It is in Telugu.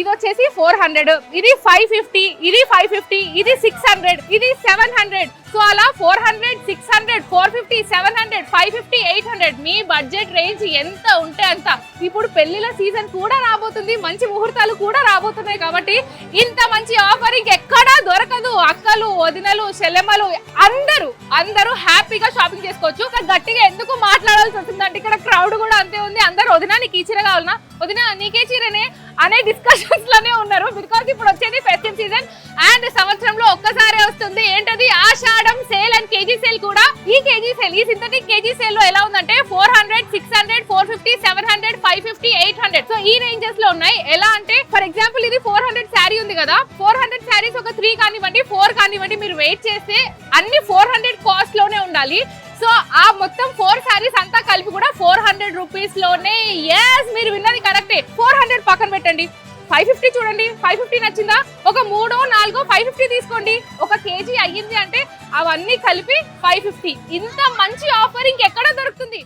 ఇది వచ్చేసి ఫోర్ హండ్రెడ్ ఇది ఫైవ్ ఫిఫ్టీ ఇది ఫైవ్ ఫిఫ్టీ ఇది సిక్స్ హండ్రెడ్ ఇది సెవెన్ హండ్రెడ్. సో అలా four hundred six hundred four fifty seven hundred five fifty eight hundred. మీ బడ్జెట్ రేంజ్ ఎంత ఉంటే అంత. ఇప్పుడు పెళ్ళిల సీజన్ కూడా రాబోతుంది మంచి ముహూర్తాలు కూడా రాబోతున్నాయి కాబట్టి ఇంత మంచి ఆఫర్ ఇంకెక్కడా అక్కలు వదినలు చెల్లెమ్మలు అందరూ అందరూ హ్యాపీగా షాపింగ్ చేసుకోవచ్చు. ఇంకా గట్టిగా ఎందుకు మాట్లాడాల్సి వస్తుందంటే ఇక్కడ క్రౌడ్ కూడా అంతే ఉంది. అందరూ వదిన నీకు ఈ చీర కావాలన్నా వదిన నీకే చీరనే? అనే డిస్కషన్స్లోనే ఉన్నారు. బికాస్ ఇప్పుడు వచ్చేది ఫెస్టివ్ సీజన్ అండ్ సంవత్సరంలో ఒక్కసారే వస్తుంది. ఏంటది? Ashadham sale and KG sale కూడా. ఈ కేజీ సేల్ ఈ సింథటిక్ కేజీ సేల్లో ఎలా ఉందంటే four hundred fifty seven hundred five fifty eight hundred so ఈ రేంజెస్లో ఉన్నాయి. ఎలా అంటే ఫర్ ఎగ్జాంపుల్ ఇది ఫోర్ హండ్రెడ్ శారీ ఉంది కదా. ఫోర్ హండ్రెడ్ శారీస్ ఒక త్రీ కానివ్వండి ఫోర్ కానివ్వండి మీరు వెయిట్ చేస్తే అన్ని ఫోర్ హండ్రెడ్ కాస్ట్లోనే ఉండాలి. సో ఆ మొత్తం ఫోర్ శారీస్ అంతా కలిపి కూడా ఫోర్ హండ్రెడ్ రూపీస్లోనే. ఎస్ మీరు విన్నది కరెక్టే ఫోర్ హండ్రెడ్ పక్కన పెట్టండి. ఫైవ్ ఫిఫ్టీ చూడండి. ఫైవ్ ఫిఫ్టీ నచ్చిందా? ఒక మూడో నాలుగో ఫైవ్ ఫిఫ్టీ తీసుకోండి. ఒక కేజీ అయ్యింది అంటే అవన్నీ కలిపి ఫైవ్ ఫిఫ్టీ ఇంత మంచి ఆఫర్ ఇంకెక్కడ దొరుకుతుంది?